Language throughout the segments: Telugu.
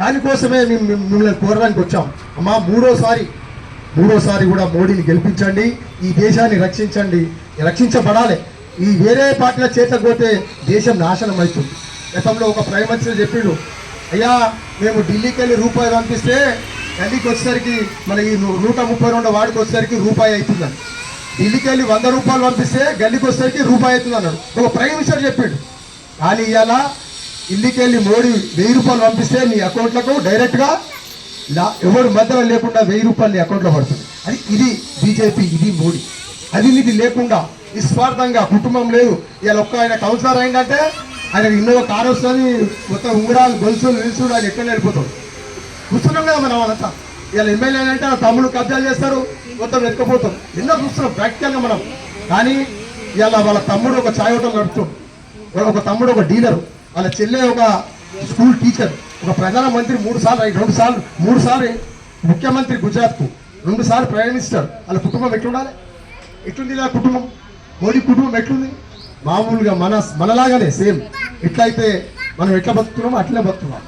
దానికోసమే మేము మిమ్మల్ని కోరడానికి వచ్చాం. అమ్మా మూడోసారి మూడోసారి కూడా మోడీని గెలిపించండి ఈ దేశాన్ని రక్షించండి రక్షించబడాలి. ఈ వేరే పార్టీల చేతకపోతే దేశం నాశనం అవుతుంది గతంలో ఒక ప్రైమ్ మినిస్టర్ చెప్పిండు అయ్యా మేము ఢిల్లీకి వెళ్ళి రూపాయి పంపిస్తే ఢిల్లీకి వచ్చేసరికి మన ఈ నూట ముప్పై రెండు వాడికి వచ్చేసరికి రూపాయి అవుతుందని ఢిల్లీకి వెళ్ళి వంద రూపాయలు పంపిస్తే గల్లీకి వచ్చేసరికి రూపాయి అవుతుంది అన్నాడు ఒక ప్రైమ్ మినిస్టర్ చెప్పిండు కానీ ఇవాళ ఢిల్లీకి మోడీ వెయ్యి రూపాయలు పంపిస్తే నీ అకౌంట్లకు డైరెక్ట్గా లా ఎవరు మధ్యలో లేకుండా వెయ్యి రూపాయలు నీ అకౌంట్లో పడుతుంది. అది ఇది బీజేపీ ఇది మోడీ. అవినీతి లేకుండా నిస్వార్థంగా కుటుంబం లేదు. ఇలా ఒక్క ఆయన కౌన్సిలర్ అయిందంటే ఆయన ఇన్నోవా కారు వస్తుంది మొత్తం ఉంగరాలు గొలుసులు నిలుసులు ఆయన ఎక్కడ వెళ్ళిపోతాడు. చూస్తున్నాం కదా మనం వాళ్ళంతా ఇలా ఎమ్మెల్యే అంటే తమ్ముడు కబ్జాలు చేస్తారు మొత్తం ఎక్కపోతాం ఎన్నో చూస్తున్నాం ప్రాక్టికల్గా మనం. కానీ ఇవాళ వాళ్ళ తమ్ముడు ఒక ఛాయ్ హోటల్ నడుపుతాడు. ఒక తమ్ముడు ఒక డీలరు వాళ్ళ చెల్లె ఒక స్కూల్ టీచర్ ఒక ప్రధానమంత్రి మూడు సార్లు రెండు సార్లు మూడు సార్లు ముఖ్యమంత్రి గుజరాత్కు రెండు సార్లు ప్రైమ్ మినిస్టర్. వాళ్ళ కుటుంబం ఎట్లుండాలి? ఎట్లుంది ఇలా కుటుంబం? మోడీ కుటుంబం ఎట్లుంది? మామూలుగా మన మనలాగానే సేమ్. ఎట్లయితే మనం ఎట్లా బతుకుతున్నామో అట్లే బతుకున్నాం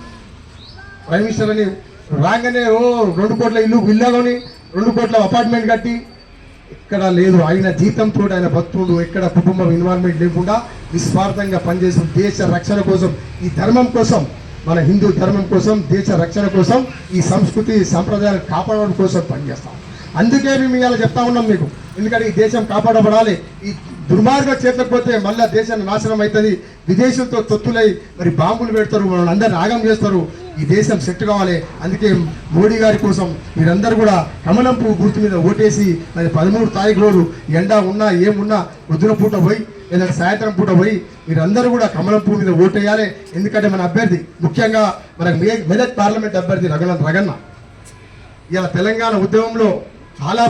ప్రైమ్ మినిస్టర్ అని రాగానే ఓ రెండు కోట్ల ఇల్లు ఇల్లాలోని రెండు కోట్ల అపార్ట్మెంట్ కట్టి ఎక్కడ లేదు. ఆయన జీతంతో ఆయన భక్తులు ఎక్కడ కుటుంబం ఇన్వాల్వ్మెంట్ లేకుండా నిస్వార్థంగా పనిచేసిన దేశ రక్షణ కోసం ఈ ధర్మం కోసం మన హిందూ ధర్మం కోసం దేశ రక్షణ కోసం ఈ సంస్కృతి సంప్రదాయాలు కాపాడడం కోసం పనిచేస్తాం. అందుకే మేము ఇవాళ చెప్తా ఉన్నాం మీకు. ఎందుకంటే ఈ దేశం కాపాడబడాలి. ఈ దుర్మార్గ చేతకపోతే మళ్ళీ దేశాన్ని నాశనం అవుతుంది. విదేశంతో తొత్తులై మరి బాంబులు పెడతారు మనల్ని అందరిని ఆగం చేస్తారు. ఈ దేశం సెట్ కావాలి. అందుకే మోడీ గారి కోసం మీరందరూ కూడా కమలం పువ్వు గుర్తు మీద ఓటేసి మరి పదమూడు తారీఖు రోజు ఎండ ఉన్నా ఏమున్నా పొద్దున పూట పోయి లేదా సాయంత్రం పూట పోయి మీరందరూ కూడా కమలం పువ్వు మీద ఓటేయాలి. ఎందుకంటే మన అభ్యర్థి ముఖ్యంగా మన మెదక్ పార్లమెంట్ అభ్యర్థి రఘున రగన్న. ఇలా తెలంగాణ ఉద్యమంలో చాలా